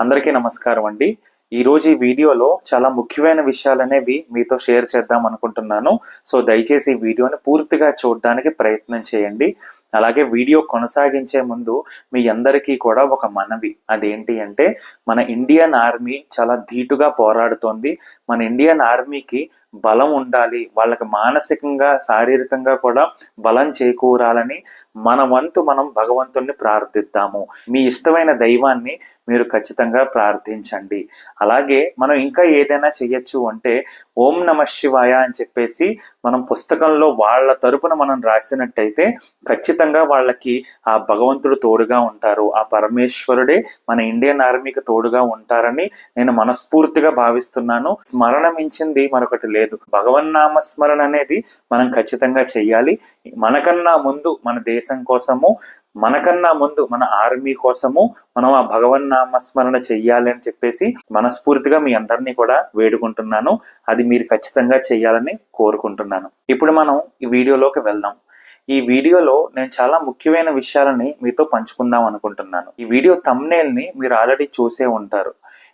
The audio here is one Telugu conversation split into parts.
అందరికీ నమస్కారం అండి. ఈరోజు ఈ వీడియోలో చాలా ముఖ్యమైన విషయాలు అనేవి మీతో షేర్ చేద్దాం అనుకుంటున్నాను. సో దయచేసి ఈ వీడియోని పూర్తిగా చూడడానికి ప్రయత్నం చేయండి. అలాగే వీడియో కొనసాగించే ముందు మీ అందరికీ కూడా ఒక మనవి. అదేంటి అంటే మన ఇండియన్ ఆర్మీ చాలా ధీటుగా పోరాడుతోంది. మన ఇండియన్ ఆర్మీకి బలం ఉండాలి. వాళ్ళకి మానసికంగా శారీరకంగా కూడా బలం చేకూరాలని మన వంతు మనం భగవంతుణ్ణి ప్రార్థిద్దాము. మీ ఇష్టమైన దైవాన్ని మీరు ఖచ్చితంగా ప్రార్థించండి. అలాగే మనం ఇంకా ఏదైనా చేయొచ్చు అంటే ఓం నమ శివాయ అని చెప్పేసి మనం పుస్తకంలో వాళ్ళ తరపున మనం రాసినట్టయితే ఖచ్చితంగా వాళ్ళకి ఆ భగవంతుడు తోడుగా ఉంటారు. ఆ పరమేశ్వరుడే మన ఇండియన్ ఆర్మీకి తోడుగా ఉంటారని నేను మనస్ఫూర్తిగా భావిస్తున్నాను. స్మరణ మించింది మరొకటి లేదు. భగవన్నామ స్మరణ అనేది మనం ఖచ్చితంగా చెయ్యాలి. మనకన్నా ముందు మన దేశం కోసము మనకన్నా ముందు మన ఆర్మీ కోసము మనం ఆ భగవన్ నామస్మరణ చెయ్యాలి అని చెప్పేసి మనస్ఫూర్తిగా మీ అందరినీ కూడా వేడుకుంటున్నాను. అది మీరు ఖచ్చితంగా చెయ్యాలని కోరుకుంటున్నాను. ఇప్పుడు మనం ఈ వీడియోలోకి వెళ్దాం. ఈ వీడియోలో నేను చాలా ముఖ్యమైన విషయాలని మీతో పంచుకుందాం అనుకుంటున్నాను. ఈ వీడియో ని మీరు ఆల్రెడీ చూసే ఉంటారు.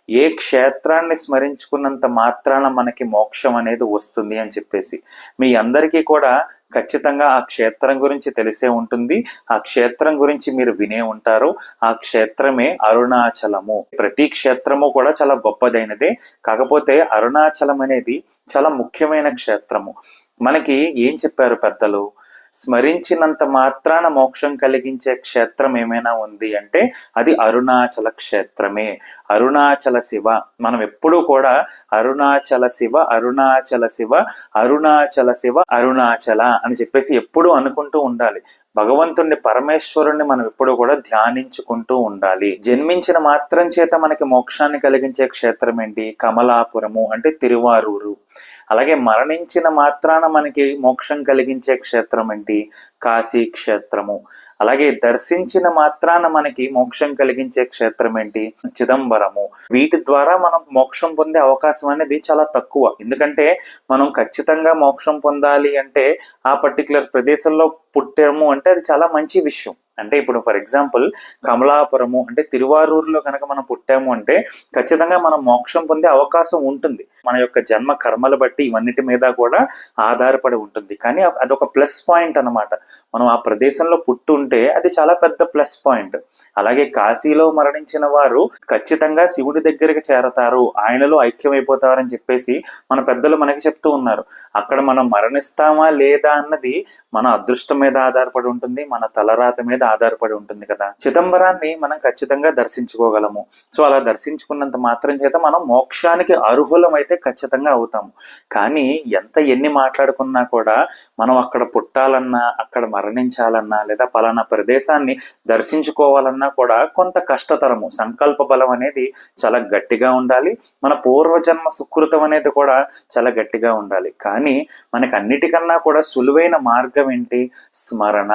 ఏ క్షేత్రాన్ని స్మరించుకున్నంత మాత్రాన మనకి మోక్షం అనేది వస్తుంది అని చెప్పేసి మీ అందరికీ కూడా ఖచ్చితంగా ఆ క్షేత్రం గురించి తెలిసే ఉంటుంది. ఆ క్షేత్రం గురించి మీరు వినే ఉంటారు. ఆ క్షేత్రమే అరుణాచలము. ప్రతి క్షేత్రము కూడా చాలా గొప్పదైనదే. కాకపోతే అరుణాచలం అనేది చాలా ముఖ్యమైన క్షేత్రము. మనకి ఏం చెప్పారు పెద్దలు? స్మరించినంత మాత్రాన మోక్షం కలిగించే క్షేత్రం ఏమైనా ఉంది అంటే అది అరుణాచల క్షేత్రమే. అరుణాచల శివ. మనం ఎప్పుడూ కూడా అరుణాచల శివ అరుణాచల శివ అరుణాచల శివ అరుణాచల అని చెప్పేసి ఎప్పుడూ అనుకుంటూ ఉండాలి. భగవంతుణ్ణి పరమేశ్వరుణ్ణి మనం ఎప్పుడు కూడా ధ్యానించుకుంటూ ఉండాలి. జన్మించిన మాత్రం చేత మనకి మోక్షాన్ని కలిగించే క్షేత్రం ఏంటి కమలాపురము అంటే తిరువారూరు. అలాగే మరణించిన మాత్రాన మనకి మోక్షం కలిగించే క్షేత్రం ఏంటి? కాశీ క్షేత్రము. అలాగే దర్శించిన మాత్రాన మనకి మోక్షం కలిగించే క్షేత్రం ఏంటి? చిదంబరము. వీటి ద్వారా మనం మోక్షం పొందే అవకాశం అనేది చాలా తక్కువ. ఎందుకంటే మనం ఖచ్చితంగా మోక్షం పొందాలి అంటే ఆ పర్టికులర్ ప్రదేశంలో పుట్టాము అంటే అది చాలా మంచి విషయం. అంటే ఇప్పుడు ఫర్ ఎగ్జాంపుల్ కమలాపురము అంటే తిరువారూరులో కనుక మనం పుట్టాము అంటే ఖచ్చితంగా మనం మోక్షం పొందే అవకాశం ఉంటుంది. మన యొక్క జన్మ కర్మలు బట్టి ఇవన్నిటి మీద కూడా ఆధారపడి ఉంటుంది. కానీ అదొక ప్లస్ పాయింట్ అనమాట మనం ఆ ప్రదేశంలో పుట్టుంటే అది చాలా పెద్ద ప్లస్ పాయింట్ అలాగే కాశీలో మరణించిన వారు ఖచ్చితంగా శివుడి దగ్గరికి చేరతారు. ఆయనలో ఐక్యమైపోతారని చెప్పేసి మన పెద్దలు మనకి చెప్తూ ఉన్నారు. అక్కడ మనం మరణిస్తామా లేదా అన్నది మన అదృష్టం మీద ఆధారపడి ఉంటుంది. మన తలరాత మీద ఆధారపడి ఉంటుంది కదా. చిదంబరాన్ని మనం ఖచ్చితంగా దర్శించుకోగలము. సో అలా దర్శించుకున్నంత మాత్రం చేత మనం మోక్షానికి అర్హులమైతే ఖచ్చితంగా అవుతాము కానీ ఎంత ఎన్ని మాట్లాడుకున్నా కూడా మనం అక్కడ పుట్టాలన్నా అక్కడ మరణించాలన్నా లేదా పలానా ప్రదేశాన్ని దర్శించుకోవాలన్నా కూడా కొంత కష్టతరము సంకల్ప బలం అనేది చాలా గట్టిగా ఉండాలి. మన పూర్వజన్మ సుకృతం అనేది కూడా చాలా గట్టిగా ఉండాలి. కానీ మనకి అన్నిటికన్నా కూడా సులువైన మార్గం ఏంటి? స్మరణ.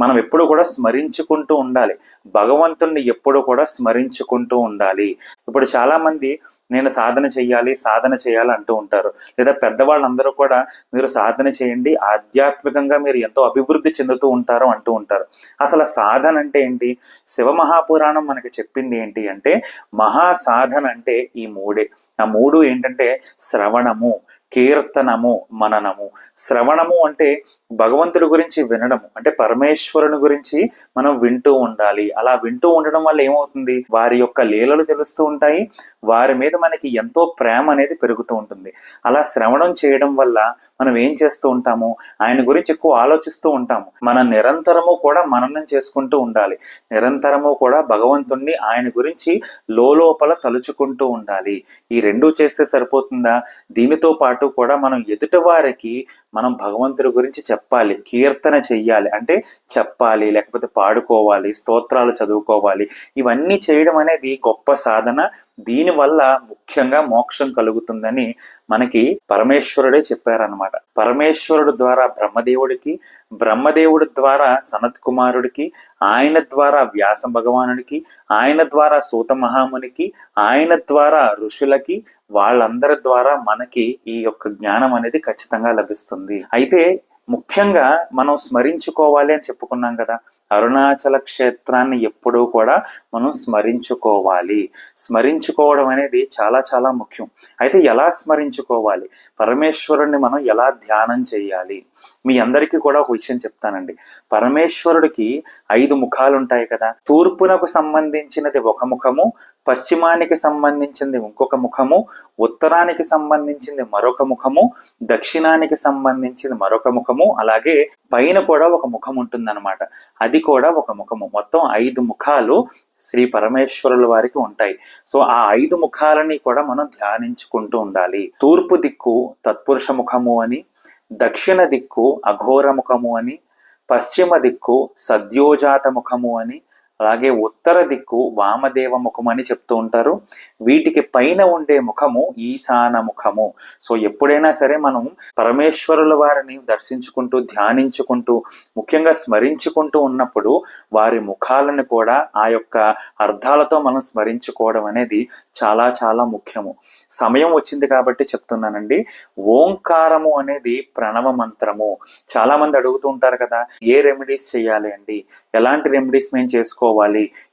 మనం ఎప్పుడు కూడా స్మరించుకుంటూ ఉండాలి. భగవంతుణ్ణి ఎప్పుడు కూడా స్మరించుకుంటూ ఉండాలి. ఇప్పుడు చాలామంది నేను సాధన చేయాలి సాధన చేయాలి అంటూ ఉంటారు. లేదా పెద్దవాళ్ళందరూ కూడా మీరు సాధన చేయండి ఆధ్యాత్మికంగా మీరు ఎంతో అభివృద్ధి చెందుతూ ఉంటారు అంటూ ఉంటారు. అసలు సాధన అంటే ఏంటి? శివ మహాపురాణం మనకి చెప్పింది ఏంటి అంటే మహా సాధన అంటే ఈ మూడే. ఆ మూడు ఏంటంటే శ్రవణము. కీర్తనము మననము. శ్రవణము అంటే భగవంతుడి గురించి వినడము. అంటే పరమేశ్వరుని గురించి మనం వింటూ ఉండాలి. అలా వింటూ ఉండడం వల్ల ఏమవుతుంది? వారి యొక్క లీలలు తెలుస్తూ ఉంటాయి. వారి మీద మనకి ఎంతో ప్రేమ అనేది పెరుగుతూ ఉంటుంది. అలా శ్రవణం చేయడం వల్ల మనం ఏం చేస్తూ ఉంటాము? ఆయన గురించి ఎక్కువ ఆలోచిస్తూ ఉంటాము. మనం నిరంతరము కూడా మననం చేసుకుంటూ ఉండాలి. నిరంతరము కూడా భగవంతుణ్ణి ఆయన గురించి లోపల తలుచుకుంటూ ఉండాలి. ఈ రెండు చేస్తే సరిపోతుందా? దీనితో పాటు కూడా మనం ఎదుట వారికి మనం భగవంతుడి గురించి చెప్పాలి కీర్తన చెయ్యాలి. అంటే చెప్పాలి లేకపోతే పాడుకోవాలి స్తోత్రాలు చదువుకోవాలి. ఇవన్నీ చేయడం అనేది గొప్ప సాధన. దీనివల్ల ముఖ్యంగా మోక్షం కలుగుతుందని మనకి పరమేశ్వరుడే చెప్పారనమాట పరమేశ్వరుడు ద్వారా బ్రహ్మదేవుడికి బ్రహ్మదేవుడి ద్వారా సనత్ కుమారుడికి ఆయన ద్వారా వ్యాస భగవానుడికి ఆయన ద్వారా సూత మహామునికి ఆయన ద్వారా ఋషులకి వాళ్ళందరి ద్వారా మనకి ఈ యొక్క జ్ఞానం అనేది ఖచ్చితంగా లభిస్తుంది. అయితే ముఖ్యంగా మనం స్మరించుకోవాలి అని చెప్పుకున్నాం కదా అరుణాచల క్షేత్రాన్ని ఎప్పుడూ కూడా మనం స్మరించుకోవాలి. స్మరించుకోవడం అనేది చాలా చాలా ముఖ్యం. అయితే ఎలా స్మరించుకోవాలి? పరమేశ్వరుణ్ణి మనం ఎలా ధ్యానం చేయాలి? మీ అందరికీ కూడా ఒక విషయం చెప్తానండి. పరమేశ్వరుడికి ఐదు ముఖాలు ఉంటాయి కదా. తూర్పునకు సంబంధించినది ఒక ముఖము పశ్చిమానికి సంబంధించింది ఇంకొక ముఖము ఉత్తరానికి సంబంధించింది మరొక ముఖము దక్షిణానికి సంబంధించింది మరొక ముఖము అలాగే పైన కూడా ఒక ముఖం ఉంటుందన్నమాట. అది కూడా ఒక ముఖము. మొత్తం ఐదు ముఖాలు శ్రీ పరమేశ్వరుల వారికి ఉంటాయి. సో ఆ ఐదు ముఖాలని కూడా మనం ధ్యానించుకుంటూ ఉండాలి. తూర్పు దిక్కు తత్పురుష ముఖము అని దక్షిణ దిక్కు అఘోర ముఖము అని పశ్చిమ దిక్కు సద్యోజాత ముఖము అని అలాగే ఉత్తర దిక్కు వామదేవ ముఖం అని చెప్తూ ఉంటారు. వీటికి పైన ఉండే ముఖము ఈశాన ముఖము. సో ఎప్పుడైనా సరే మనం పరమేశ్వరుల వారిని దర్శించుకుంటూ ధ్యానించుకుంటూ ముఖ్యంగా స్మరించుకుంటూ ఉన్నప్పుడు వారి ముఖాలను కూడా ఆ యొక్క అర్థాలతో మనం స్మరించుకోవడం అనేది చాలా చాలా ముఖ్యము. సమయం వచ్చింది కాబట్టి చెప్తున్నానండి. ఓంకారము అనేది ప్రణవ మంత్రము. చాలా మంది అడుగుతూ ఉంటారు కదా ఏ రెమెడీస్ చేయాలి అండి? ఎలాంటి రెమెడీస్ మేము చేసుకోవాలి?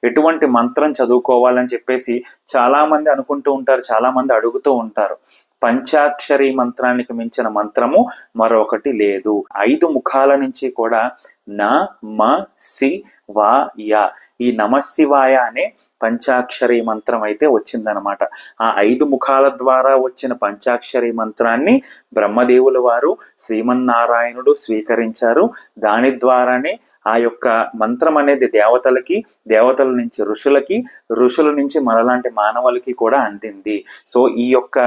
ఎటువంటి మంత్రం చదువుకోవాలని చెప్పేసి చాలామంది అనుకుంటూ ఉంటారు చాలామంది అడుగుతూ ఉంటారు. పంచాక్షరి మంత్రానికి మించిన మంత్రము మరొకటి లేదు. ఐదు ముఖాల నుంచి కూడా నా మ సి వాయ ఈ నమశివాయ అనే పంచాక్షరి మంత్రం అయితే వచ్చిందనమాట ఆ ఐదు ముఖాల ద్వారా వచ్చిన పంచాక్షరి మంత్రాన్ని బ్రహ్మదేవుల వారు శ్రీమన్నారాయణుడు స్వీకరించారు. దాని ద్వారానే ఆ యొక్క మంత్రం అనేది దేవతలకి దేవతల నుంచి ఋషులకి ఋషుల నుంచి మనలాంటి మానవులకి కూడా అందింది. సో ఈ యొక్క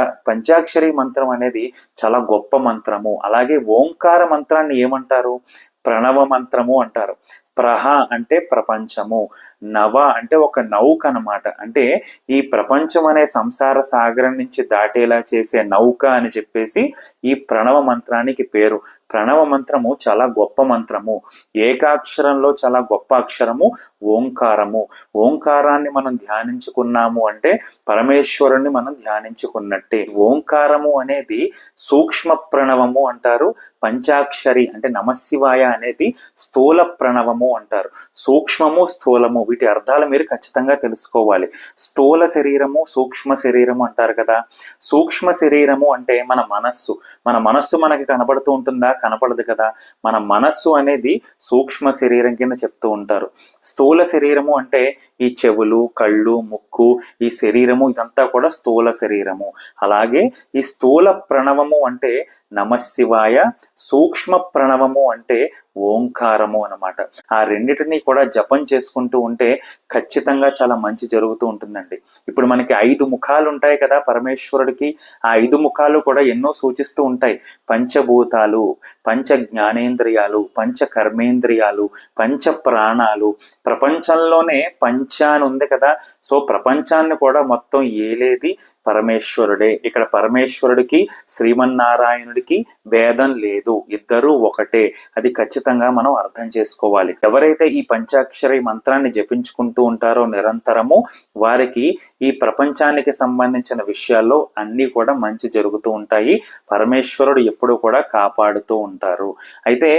పంచాక్షరి మంత్రం అనేది చాలా గొప్ప మంత్రము. అలాగే ఓంకార మంత్రాన్ని ఏమంటారు? ప్రణవ మంత్రము అంటారు. ప్రహ అంటే ప్రపంచము. నవ అంటే ఒక నౌక అన్నమాట. అంటే ఈ ప్రపంచం అనే సంసార సాగరం నుంచి దాటేలా చేసే నౌక అని చెప్పేసి ఈ ప్రణవ మంత్రానికి పేరు. ప్రణవ మంత్రము చాలా గొప్ప మంత్రము. ఏకాక్షరంలో చాలా గొప్ప అక్షరము ఓంకారము. ఓంకారాన్ని మనం ధ్యానించుకున్నాము అంటే పరమేశ్వరుణ్ణి మనం ధ్యానించుకున్నట్టే. ఓంకారము అనేది సూక్ష్మ ప్రణవము అంటారు. పంచాక్షరి అంటే నమశివాయ అనేది స్థూల ప్రణవము అంటారు. సూక్ష్మము స్థూలము వీటి అర్థాలు మీరు ఖచ్చితంగా తెలుసుకోవాలి. స్థూల శరీరము సూక్ష్మ శరీరము అంటారు కదా. సూక్ష్మ శరీరము అంటే మన మనస్సు. మన మనస్సు మనకి కనబడుతూ ఉంటుందా? కనపడదు కదా. మన మనస్సు అనేది సూక్ష్మ శరీరం కింద చెప్తూ ఉంటారు. స్థూల శరీరము అంటే ఈ చెవులు కళ్ళు ముక్కు ఈ శరీరము ఇదంతా కూడా స్థూల శరీరము. అలాగే ఈ స్థూల ప్రణవము అంటే నమశివాయ సూక్ష్మ ప్రణవము అంటే ఓంకారము అన్నమాట. ఆ రెండింటిని కూడా జపం చేసుకుంటూ ఉంటే ఖచ్చితంగా చాలా మంచి జరుగుతూ ఉంటుందండి. ఇప్పుడు మనకి ఐదు ముఖాలు ఉంటాయి కదా పరమేశ్వరుడికి. ఆ ఐదు ముఖాలు కూడా ఎన్నో సూచిస్తూ ఉంటాయి. పంచభూతాలు పంచ జ్ఞానేంద్రియాలు పంచ కర్మేంద్రియాలు పంచ ప్రాణాలు ప్రపంచంలోనే పంచ అని ఉంది కదా. సో ప్రపంచాన్ని కూడా మొత్తం ఏలేది పరమేశ్వరుడే. ఇక్కడ పరమేశ్వరుడికి శ్రీమన్నారాయణుడికి భేదం లేదు. ఇద్దరూ ఒకటే. అది ఖచ్చితంగా ఖచ్చితంగా మనం అర్థం చేసుకోవాలి. ఎవరైతే ఈ పంచాక్షరి మంత్రాన్ని జపించుకుంటూ ఉంటారో నిరంతరము వారికి ఈ ప్రపంచానికి సంబంధించిన విషయాల్లో అన్నీ కూడా మంచి జరుగుతూ ఉంటాయి. పరమేశ్వరుడు ఎప్పుడూ కూడా కాపాడుతూ ఉంటారు. అయితే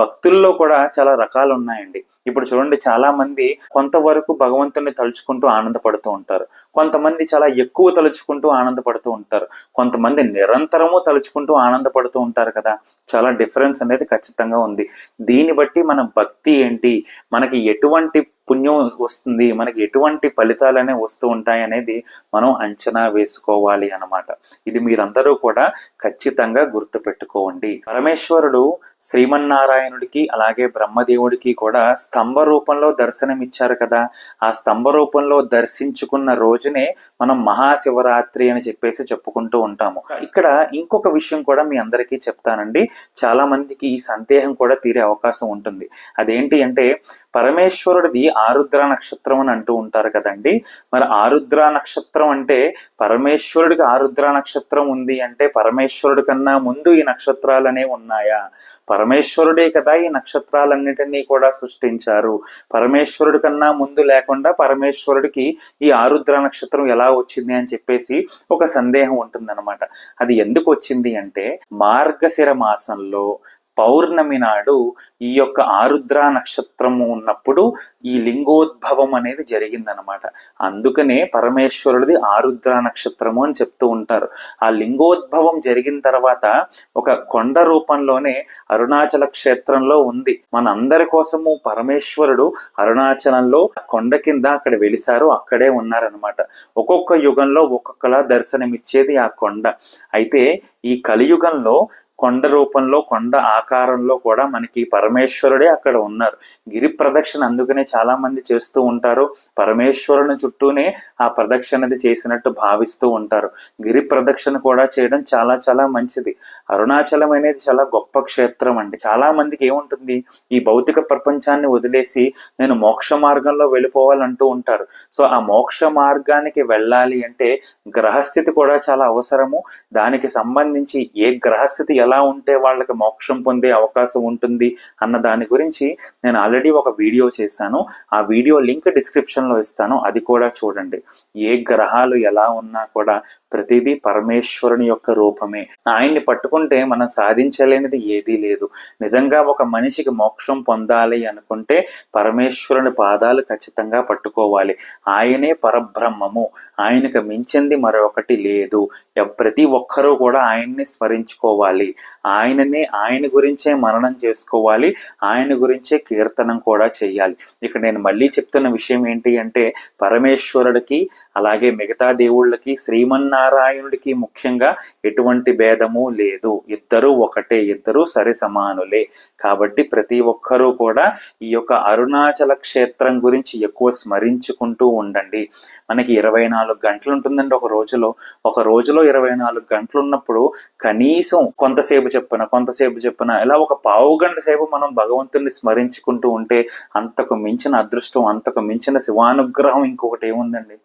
భక్తుల్లో కూడా చాలా రకాలు ఉన్నాయండి. ఇప్పుడు చూడండి చాలా మంది కొంతవరకు భగవంతుని తలుచుకుంటూ ఆనందపడుతూ ఉంటారు. కొంతమంది చాలా ఎక్కువ తలుచుకుంటూ ఆనందపడుతూ ఉంటారు. కొంతమంది నిరంతరము తలుచుకుంటూ ఆనందపడుతూ ఉంటారు కదా. చాలా డిఫరెన్స్ అనేది ఖచ్చితంగా ఉంది. దీన్ని బట్టి మన భక్తి ఏంటి? మనకి ఎటువంటి పుణ్యం వస్తుంది మనకి ఎటువంటి ఫలితాలు అనేవి వస్తూ ఉంటాయి అనేది మనం అంచనా వేసుకోవాలి అన్నమాట. ఇది మీరందరూ కూడా ఖచ్చితంగా గుర్తుపెట్టుకోండి. పరమేశ్వరుడు శ్రీమన్నారాయణుడికి అలాగే బ్రహ్మదేవుడికి కూడా స్తంభ రూపంలో దర్శనం ఇచ్చారు కదా. ఆ స్తంభ రూపంలో దర్శించుకున్న రోజునే మనం మహాశివరాత్రి అని చెప్పేసి చెప్పుకుంటూ ఉంటాము. ఇక్కడ ఇంకొక విషయం కూడా మీ అందరికీ చెప్తానండి. చాలా మందికి ఈ సందేహం కూడా తీరే అవకాశం ఉంటుంది. అదేంటి అంటే పరమేశ్వరుడిది ఆరుద్ర నక్షత్రం అని అంటూ ఉంటారు కదండి. మరి ఆరుద్ర నక్షత్రం అంటే పరమేశ్వరుడికి ఆరుద్ర నక్షత్రం ఉంది అంటే పరమేశ్వరుడి కన్నా ముందు ఈ నక్షత్రాలు అనేవి ఉన్నాయా? పరమేశ్వరుడే కదా ఈ నక్షత్రాలన్నిటినీ కూడా సృష్టించారు. పరమేశ్వరుడి కన్నా ముందు లేకుండా పరమేశ్వరుడికి ఈ ఆరుద్ర నక్షత్రం ఎలా వచ్చింది అని చెప్పేసి ఒక సందేహం ఉంటుందన్నమాట. అది ఎందుకు వచ్చింది అంటే మార్గశిర మాసంలో పౌర్ణమి నాడు ఈ యొక్క ఆరుద్ర నక్షత్రము ఉన్నప్పుడు ఈ లింగోద్భవం అనేది జరిగిందనమాట అందుకనే పరమేశ్వరుడిది ఆరుద్ర నక్షత్రము అని చెప్తూ ఉంటారు. ఆ లింగోద్భవం జరిగిన తర్వాత ఒక కొండ రూపంలోనే అరుణాచల క్షేత్రంలో ఉంది. మనందరి కోసము పరమేశ్వరుడు అరుణాచలంలో కొండ కింద అక్కడ వెలిసారు అక్కడే ఉన్నారనమాట ఒక్కొక్క యుగంలో ఒక్కొక్కలా దర్శనమిచ్చేది ఆ కొండ. అయితే ఈ కలియుగంలో కొండ రూపంలో కొండ ఆకారంలో కూడా మనకి పరమేశ్వరుడే అక్కడ ఉన్నారు. గిరి ప్రదక్షిణ అందుకనే చాలా మంది చేస్తూ ఉంటారు. పరమేశ్వరుని చుట్టూనే ఆ ప్రదక్షిణది చేసినట్టు భావిస్తూ ఉంటారు. గిరి ప్రదక్షిణ కూడా చేయడం చాలా చాలా మంచిది. అరుణాచలం అనేది చాలా గొప్ప క్షేత్రం అండి. చాలా మందికి ఏముంటుంది? ఈ భౌతిక ప్రపంచాన్ని వదిలేసి నేను మోక్ష మార్గంలో వెళ్ళిపోవాలంటూ ఉంటారు. సో ఆ మోక్ష మార్గానికి వెళ్ళాలి అంటే గ్రహస్థితి కూడా చాలా అవసరము. దానికి సంబంధించి ఏ గ్రహస్థితి ఎలా ఉంటే వాళ్ళకి మోక్షం పొందే అవకాశం ఉంటుంది అన్న దాని గురించి నేను ఆల్రెడీ ఒక వీడియో చేశాను. ఆ వీడియో లింక్ డిస్క్రిప్షన్లో ఇస్తాను. అది కూడా చూడండి. ఏ గ్రహాలు ఎలా ఉన్నా కూడా ప్రతిదీ పరమేశ్వరుని యొక్క రూపమే. ఆయన్ని పట్టుకుంటే మనం సాధించలేనిది ఏదీ లేదు. నిజంగా ఒక మనిషికి మోక్షం పొందాలి అనుకుంటే పరమేశ్వరుని పాదాలు ఖచ్చితంగా పట్టుకోవాలి. ఆయనే పరబ్రహ్మము. ఆయనకు మించింది మరొకటి లేదు. ప్రతి ఒక్కరూ కూడా ఆయన్ని స్మరించుకోవాలి. ఆయననే ఆయన గురించే మననం చేసుకోవాలి ఆయన గురించే కీర్తనం కూడా చేయాలి. ఇక్కడ నేను మళ్ళీ చెప్తున్న విషయం ఏంటి అంటే పరమేశ్వరుడికి అలాగే మిగతా దేవుళ్ళకి శ్రీమన్నారాయణుడికి ముఖ్యంగా ఎటువంటి భేదము లేదు. ఇద్దరూ ఒకటే ఇద్దరూ సరి సమానులే కాబట్టి ప్రతి ఒక్కరూ కూడా ఈ యొక్క అరుణాచల క్షేత్రం గురించి ఎక్కువ స్మరించుకుంటూ ఉండండి. మనకి ఇరవై నాలుగు గంటలు ఉంటుందండి ఒక రోజులో. ఒక రోజులో ఇరవై నాలుగు గంటలు ఉన్నప్పుడు కనీసం కొంత కొంతసేపు చెప్పిన కొంతసేపు చెప్పిన ఇలా ఒక పావు గంట సేపు మనం భగవంతుని స్మరించుకుంటూ ఉంటే అంతకు మించిన అదృష్టం అంతకు మించిన శివానుగ్రహం ఇంకొకటి ఏముందండి?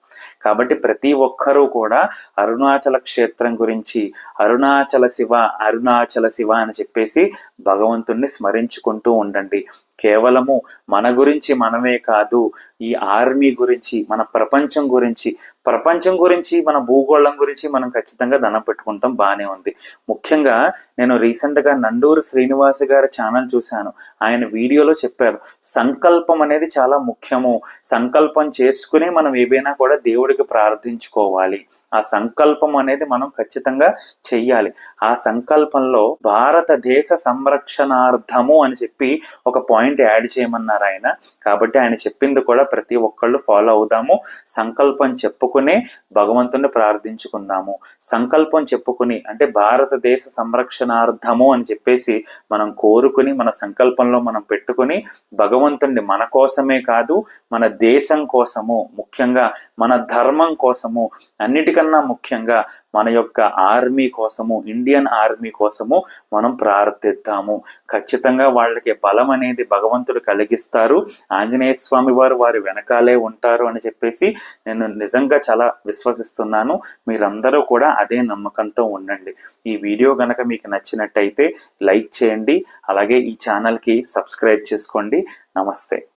కాబట్టి ప్రతి ఒక్కరూ కూడా అరుణాచల క్షేత్రం గురించి అరుణాచల శివ అరుణాచల శివ అని చెప్పేసి భగవంతుణ్ణి స్మరించుకుంటూ ఉండండి. కేవలము మన గురించి మనమే కాదు ఈ ఆర్మీ గురించి మన ప్రపంచం గురించి ప్రపంచం గురించి మన భూగోళం గురించి మనం ఖచ్చితంగా దండం పెట్టుకుంటాం బాగానే ఉంది. ముఖ్యంగా నేను రీసెంట్గా నండూరు శ్రీనివాస్ గారి ఛానల్ చూశాను. ఆయన వీడియోలో చెప్పారు సంకల్పం అనేది చాలా ముఖ్యము. సంకల్పం చేసుకుని మనం ఏవైనా కూడా దేవుడికి ప్రార్థించుకోవాలి. ఆ సంకల్పం అనేది మనం ఖచ్చితంగా చెయ్యాలి. ఆ సంకల్పంలో భారతదేశ సంరక్షణార్థము అని చెప్పి ఒక పాయింట్ యాడ్ చేయమన్నారు ఆయన. కాబట్టి ఆయన చెప్పింది కూడా ప్రతి ఒక్కళ్ళు ఫాలో అవుదాము. సంకల్పం చెప్పుకునే భగవంతుని ప్రార్థించుకుందాము. సంకల్పం చెప్పుకుని అంటే భారతదేశ సంరక్షణార్థము అని చెప్పేసి మనం కోరుకుని మన సంకల్పంలో మనం పెట్టుకుని భగవంతుణ్ణి మన కోసమే కాదు మన దేశం కోసము ముఖ్యంగా మన ధర్మం కోసము అన్నిటికన్నా ముఖ్యంగా మన యొక్క ఆర్మీ కోసము ఇండియన్ ఆర్మీ కోసము మనం ప్రార్థిద్దాము. ఖచ్చితంగా వాళ్ళకి బలం అనేది భగవంతుడు కలిగిస్తారు. ఆంజనేయ స్వామి వారు వారి వెనకాలే ఉంటారు అని చెప్పేసి నేను నిజంగా చాలా విశ్వసిస్తున్నాను. మీరందరూ కూడా అదే నమ్మకంతో ఉండండి. ఈ వీడియో గనక మీకు నచ్చినట్టయితే లైక్ చేయండి. అలాగే ఈ ఛానల్కి సబ్స్క్రైబ్ చేసుకోండి. నమస్తే.